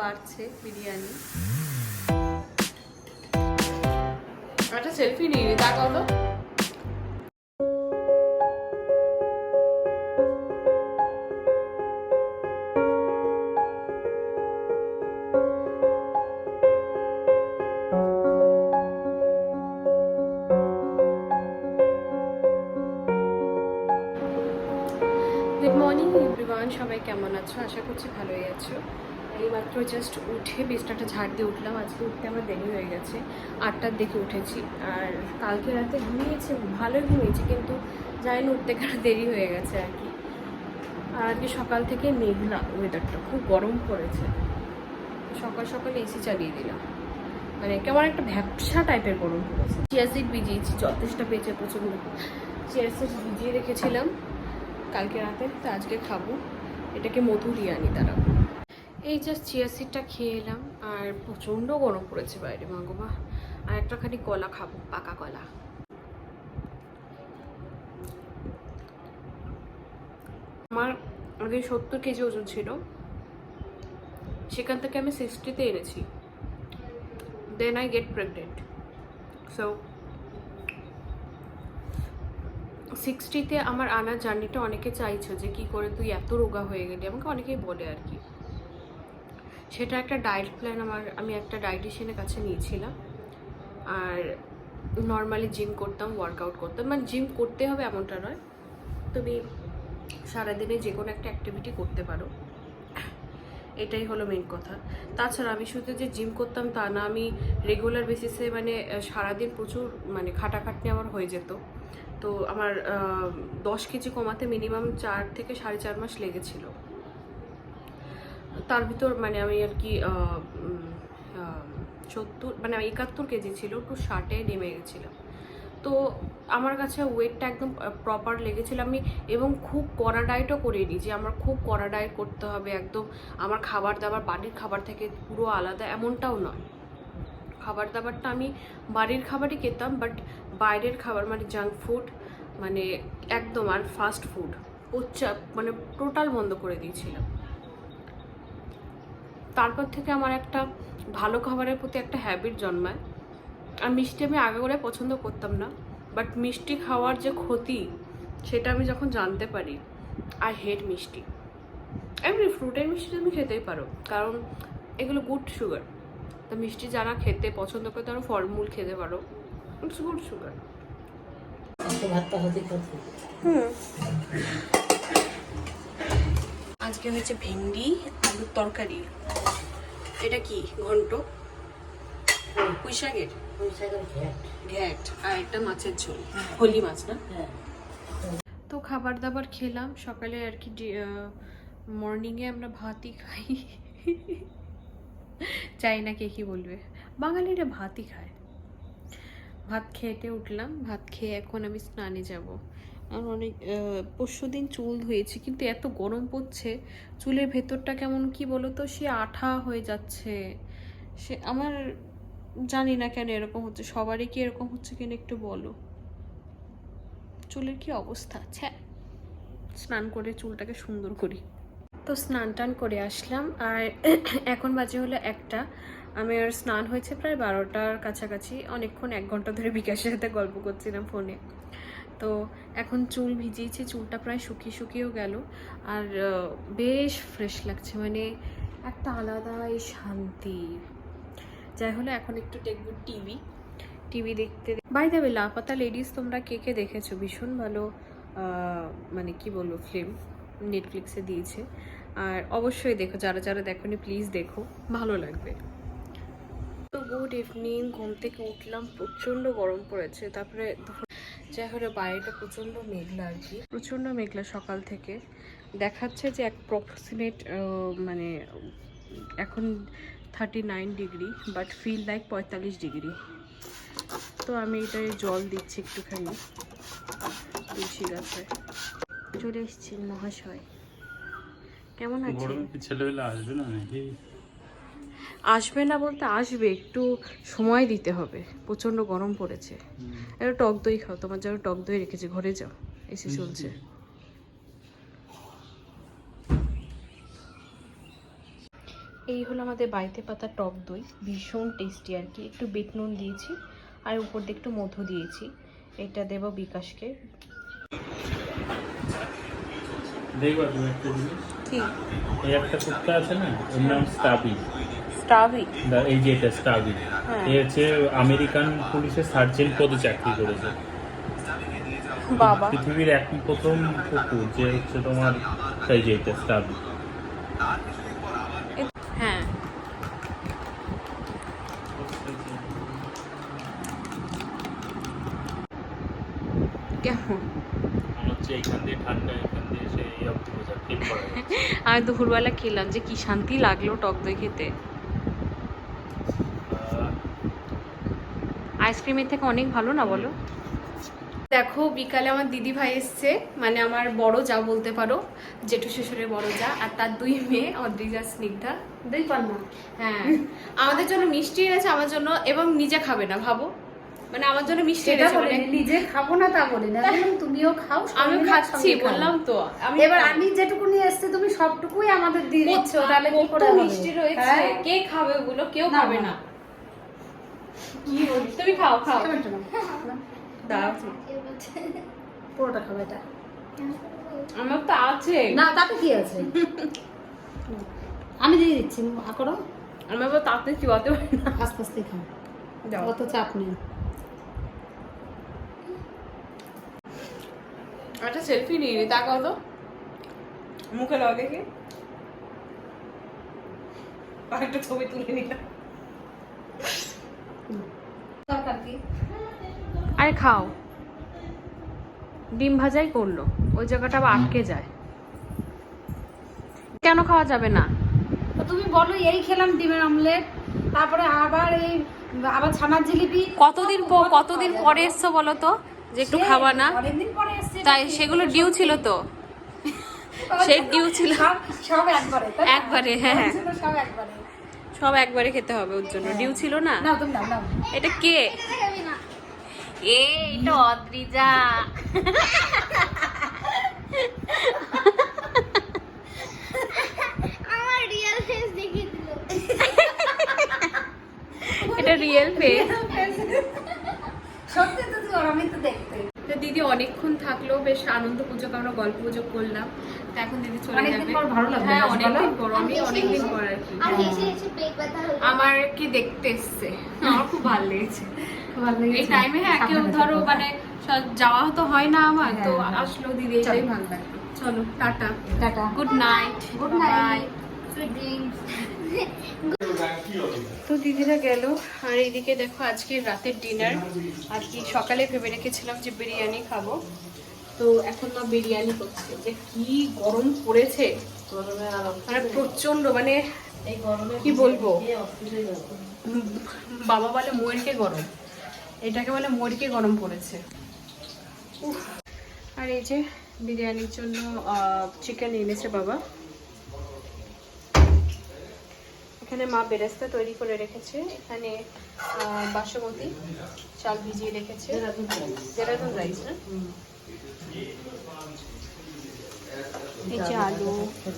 বাড়ছে বিরিয়ানি। একটা সেলফি নিয়ে নি তাকাও তো। গুড মর্নিং এভরিওয়ান সবাই কেমন আছো? আশা করছি ভালোই আছো। এইমাত্র জাস্ট উঠে বিছনাটা ঝাড় দিয়ে উঠলাম। আজকে উঠতে আমার দেরি হয়ে গেছে। আটটার দিকে উঠেছি। আর কালকে রাতে ঘুমিয়েছি, ভালোই ঘুমিয়েছি, কিন্তু জানি না উঠতে কেন দেরি হয়ে গেছে আর কি। আর আজকে সকাল থেকে মেঘলা ওয়েদারটা খুব গরম পড়েছে। সকাল সকাল এসি চালিয়ে দিলাম। মানে কেমন একটা ভ্যাপসা টাইপের গরম পড়েছে। চিয়া সিড ভিজিয়েছি যথেষ্ট পেয়েছে প্রচণ্ড। চিয়া সিড ভিজিয়ে রেখেছিলাম কালকে রাতে, তো আজকে খাব। এটাকে মধু দিয়ে আনি তারা এই জাস্ট চিয়া সিডটা খেয়ে এলাম, আর প্রচণ্ড গরম পড়েছে বাইরে মাগোবা আর একটা খানি কলা খাব, পাকা কলা। আমার আগে সত্তর কেজি ওজন ছিল। সেখান থেকে আমি সিক্সটিতে এনেছি। Then I get pregnant so সিক্সটিতে আমার আনার জার্নিটা অনেকে চাইছো যে, কি করে তুই এত রোগা হয়ে গেলি? আমাকে অনেকেই বলে আর কি। সেটা একটা ডায়েট প্ল্যান আমার, আমি একটা ডায়েটিশিয়ানের কাছে নিয়েছিলাম। আর নর্মালি জিম করতাম ওয়ার্কআউট করতাম। মানে জিম করতে হবে এমনটা নয়। তুমি সারাদিনে যে কোনো একটা অ্যাক্টিভিটি করতে পারো। এটাই হলো মেন কথা। তাছাড়া আমি শুধু যে জিম করতাম তা না, আমি রেগুলার বেসিসে মানে সারাদিন প্রচুর মানে খাটাখাটনি আমার হয়ে যেত। তো আমার দশ কেজি কমাতে মিনিমাম চার থেকে সাড়ে চার মাস লেগেছিল। তার ভিতর মানে আমি আর কি সত্তর মানে একাত্তর কেজি ছিল, একটু ষাটে নেমে গেছিলাম তো আমার কাছে ওয়েটটা একদম প্রপার লেগেছিল। আমি এবং খুব কড়া ডায়েটও করিনি যে আমার খুব কড়া ডায়েট করতে হবে একদম। আমার খাবার দাবার, বাড়ির খাবার থেকে পুরো আলাদা এমনটাও নয়। খাবার দাবারটা আমি বাড়ির খাবারই খেতাম বাট বাইরের খাবার মানে জাঙ্ক ফুড মানে একদম আর ফাস্ট ফুড মানে টোটাল বন্ধ করে দিয়েছিলাম। তারপর থেকে আমার একটা ভালো খাবারের প্রতি একটা হ্যাবিট জন্মায়। আর মিষ্টি আমি আগে করে পছন্দ করতাম না। বাট মিষ্টি খাওয়ার যে ক্ষতি সেটা আমি যখন জানতে পারি আই হেট মিষ্টি। এমনি ফ্রুটের মিষ্টি তুমি খেতেই পারো। কারণ এগুলো গুড সুগার তো মিষ্টি যারা খেতে পছন্দ করে তারা ফলমূল খেতে পারো। ইটস গুড সুগার ভাতটা হুম। আজকে হয়েছে ভেন্ডি আলুর তরকারি। এটা কি? ঘন্ট? পুঁই শাকের ঘ্যাট। ঘ্যাট। আর একটা মাছের ঝোল। হোলি মাছ না? হ্যাঁ। তো খাবার দাবার খেলাম। সকালে আর কি মর্নিংয়ে আমরা ভাতই খাই। চাই না কে কি বলবে। বাঙালিরা ভাতই খায়। ভাত খেতে উঠলাম। ভাত খেয়ে এখন আমি স্নানে যাব। আর অনেক পরশু দিন চুল ধুয়েছি, কিন্তু এত গরম পড়ছে, চুলের ভেতরটা কেমন কি বলো তো সে আঠা হয়ে যাচ্ছে। সে আমার জানি না কেন এরকম হচ্ছে, সবারই কি এরকম হচ্ছে কিনা একটু বলো। চুলের কি অবস্থা? আচ্ছা স্নান করে চুলটাকে সুন্দর করি। তো স্নান টান করে আসলাম, আর এখন বাজে হলো একটা। আমি আর স্নান হয়েছে প্রায় বারোটার কাছাকাছি, অনেকক্ষণ এক ঘণ্টা ধরে বিকাশের সাথে গল্প করছিলাম ফোনে। তো এখন চুল ভিজিয়েছি, চুলটা প্রায় শুকিয়ে শুকিয়েও গেল। আর বেশ ফ্রেশ লাগছে মানে একটা আলাদাই শান্তি। যাই হলো এখন একটু দেখব টিভি। টিভি দেখতে বাই ওয়ে লাপাতা লেডিস তোমরা কে কে দেখেছ? ভীষণ ভালো মানে কি বলব ফিল্ম নেটফ্লিক্সে দিয়েছে। আর অবশ্যই দেখো, যারা যারা দেখোনি প্লিজ দেখো, ভালো লাগবে। তো গুড ইভিনিং ঘুম থেকে উঠলাম, প্রচণ্ড গরম পড়েছে, তারপরে যাই হলো বাইরেটা প্রচণ্ড মেঘলা আর কি। প্রচণ্ড মেঘলা সকাল থেকে। দেখাচ্ছে যে অ্যাপ্রক্সিমেট মানে এখন thirty nine degree but feel like পঁয়তাল্লিশ ডিগ্রি তো আমি এটায় জল দিচ্ছি একটুখানি। তুলসী গাছে। চলে এসেছি মহাশয়। কেমন আছে গরমে ছেলেবেলা আসবে না নাকি? আসবে না বলতে আসবে একটু সময় দিতে হবে। প্রচণ্ড গরম পড়েছে। একটা টক দই খাও তোমার জন্য টক দই রেখেছি ঘরে যাও এসে চলছে। এই হলো আমাদের বাড়িতে পাতা টক দই ভীষণ টেস্টি আর কি। একটু বিট নুন দিয়েছি আর উপর দিয়ে একটু মধু দিয়েছি। এটা দেবো বিকাশকে। দেখবা তুমি একটা জিনিস? ঠিক এই একটা কুত্তা আছে না ওর নাম স্টাবি। স্টাভি এই যে এটা স্টাবি হ্যাঁ। এ হচ্ছে আমেরিকান পুলিশের সার্জেন্ট পদে চাকরি করেছে। বাবা। পৃথিবীর এক প্রথম কুকুর যে হচ্ছে তোমার এই যে এটা স্টাবি হ্যাঁ। কেমন। আমি দুপুরবেলা খেলাম যে কি শান্তি লাগল টক দই খেতে। আইসক্রিমের থেকে অনেক ভালো না বলো? দেখো বিকালে আমার দিদি ভাই এসছে মানে আমার বড় যা বলতে পারো জেঠু শ্বশুরের বড় যা আর তার দুই মেয়ে অদ্রিজা স্নিগ্ধা। দুই পান্না হ্যাঁ আমাদের জন্য মিষ্টি এনেছে আমার জন্য এবং নিজে খাবে না ভাবো। মানে আমার জন্য মিষ্টি এনেছে মানে নিজে খাব না তা বলি না তুমিও খাও আমি খাচ্ছি বললাম তো আমি এবার আমি যেটুকু নিয়ে এসছি তুমি সবটুকুই আমাদের দিয়ে দিচ্ছ তাহলে কি করে মিষ্টি রয়েছে হ্যাঁ? কে খাবে ওগুলো কেউ খাবে না। কি তুমি খাও খাও। দাও। পুরোটা খাবে এটা। আমার তো আছে। না তাতে কি আছে? আমি দিয়ে দিচ্ছি করো। আবার তাতে চিবাতে পারি না। আস্তে আস্তে খাও। অত চাপ নেই। একটা সেলফি নিয়ে নি তাকাও তো মুখে দেখি। আর একটা ছবি তুলে নিলাম দরকার কি আরে খাও। ডিম ভাজাই করল। ওই জায়গাটা আবার আটকে যায়। কেন খাওয়া যাবে না? তুমি বলো এই খেলাম ডিমের অমলেট তারপরে আবার এই আবার ছানার জিলিপি। কতদিন পর কতদিন পরে এসছো বলো তো যে একটু খাবা না? তাই সেগুলো ডিউ ছিল তো। সেই ডিউ ছিল। সব সব একবারে একবারে, হ্যাঁ, হ্যাঁ। সব একবারে। সব একবারে খেতে হবে ওর জন্য। ডিউ ছিল না? নাও তুমি নাও নাও। এটা কে? এ এটা অদ্রিজা। রিয়েল ফেস এটা রিয়েল ফেস সত্যি তো তুই আমি তো দেখতে। দিদি অনেকক্ষণ থাকল বেশ আনন্দ পুজো আমরা গল্প পুজো করলাম। তো এখন দিদি চলে যাবে। ভালো হ্যাঁ অনেকদিন পর আমি অনেকদিন পর আর কি। আমার কি দেখতে এসছে? আমার খুব ভালো লেগেছে। এই টাইমে হ্যাঁ কেউ ধরো মানে যাওয়া তো হয় না আমার হ্যাঁ, তো হ্যাঁ। আসলো দিদি এটাই ভালো লাগল। চলো tata. Tata. Good night good night sweet dreams তো দিদিরা গেল, আর এইদিকে দেখো আজকে রাতের ডিনার আর কি সকালে ভেবে রেখেছিলাম যে বিরিয়ানি খাব। তো এখন না বিরিয়ানি করছে। যে কি গরম পড়েছে। মানে প্রচণ্ড মানে কি বলব? বাবা বলে ময়ূরকে গরম। এটাকে বলে ময়ূরকে গরম পড়েছে। আর এই যে বিরিয়ানির জন্য চিকেন এনেছে বাবা। এখানে মা বেরেস্তা তৈরি করে রেখেছে এখানে আহ, বাসমতি চাল ভিজিয়ে রেখেছে। দেরাদুন রাইস না? এই যে আলু।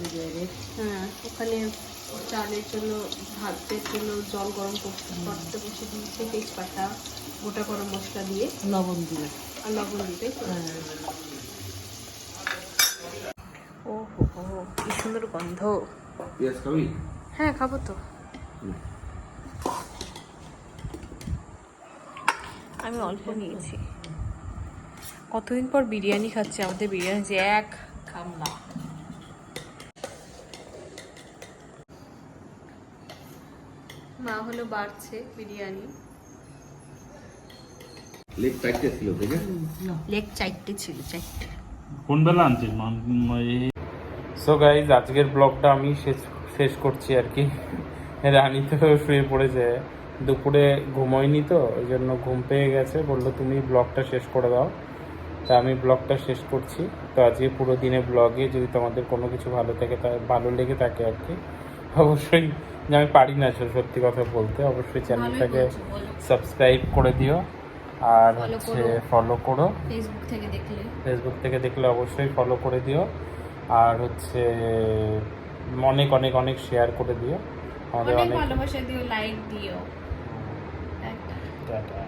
দিয়ে হ্যাঁ ওখানে চালের জন্য ভাতের জন্য জল গরম করতে করতে বসে দিয়েছে তেজপাতা গোটা গরম মশলা দিয়ে। লবণ দিয়ে। আর লবণ দিতে। ও হো হো কি সুন্দর গন্ধ। পেঁয়াজ খাবি হ্যাঁ খাব তো। আমি অল্প নিয়েছি। কতদিন পর বিরিয়ানি খাচ্ছি? আমাদের বিরিয়ানি যে এক খামলা মা হলো বাড়ছে বিরিয়ানি। লেগ ছিল লেগ ছিল চারটে। কোন বেলা আনছিস? সো গাইজ আজকের ব্লগটা আমি শেষ শেষ করছি আর কি। রানী তো শুয়ে পড়েছে। দুপুরে ঘুমোয়নি তো ওই জন্য ঘুম পেয়ে গেছে। বলল তুমি ব্লগটা শেষ করে দাও। তা আমি ব্লগটা শেষ করছি। তো আজকে পুরো দিনে ব্লগে যদি তোমাদের কোনো কিছু ভালো থাকে তা ভালো লেগে থাকে আর কি অবশ্যই আমি পারি না সত্যি কথা বলতে অবশ্যই চ্যানেলটাকে সাবস্ক্রাইব করে দিও। আর হচ্ছে ফলো করো। ফেসবুক থেকে দেখলে। ফেসবুক থেকে দেখলে অবশ্যই ফলো করে দিও। আর হচ্ছে অনেক অনেক অনেক শেয়ার করে দিও। আমাদের অনেক ভালোবাসা দিও লাইক দিও। টাটা